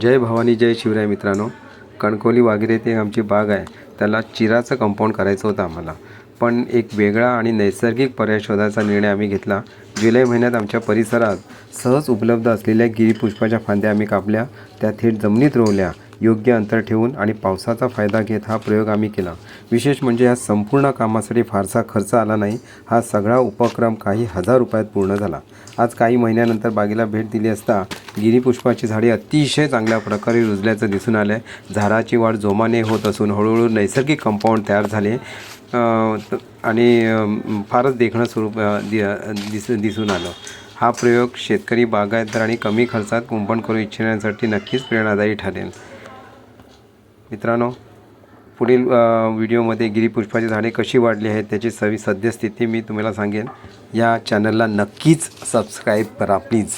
जय भवानी जय शिवराय मित्रांनो. कणकोली वागिरे ते आमची बाग आहे. त्याला चिराचं कंपाऊंड करायचं होतं आम्हाला. पण एक वेगळा आणि नैसर्गिक पर्याय शोधायचा निर्णय आम्ही घेतला. जुलै महिन्यात आमच्या परिसरात सहज उपलब्ध असलेल्या गिरीपुष्पाच्या फांद्या आम्ही कापल्या. त्या थेट जमिनीत रोवल्या. योग्य अंतर ठेवून आणि पावसाचा फायदा घेत हा प्रयोग आम्ही केला. विशेष म्हणजे या संपूर्ण कामासाठी फारसा खर्च आला नाही. हा सगळा उपक्रम काही हजार रुपयात पूर्ण झाला. आज काही महिन्यानंतर बागेला भेट दिली असता गिरीपुष्पाची झाडे अतिशय चांगल्या प्रकारे रुजल्याचं दिसून आलं आहे झाडाची वाढ जोमाने होत असून हळूहळू नैसर्गिक कंपाऊंड तयार झाले. त- आणि फारच देखणं स्वरूप दि दिस दिसून आलं. हा प्रयोग शेतकरी बागायतदार आणि कमी खर्चात कुंपण करू इच्छिण्यासाठी नक्कीच प्रेरणादायी ठरेल. मित्रांनो पुढील व्हिडिओमध्ये गिरीपुष्पाची झाडे कशी वाढली आहेत त्याची सवी सद्यस्थिती मी तुम्हाला सांगेन. या चॅनलला नक्कीच सबस्क्राईब करा प्लीज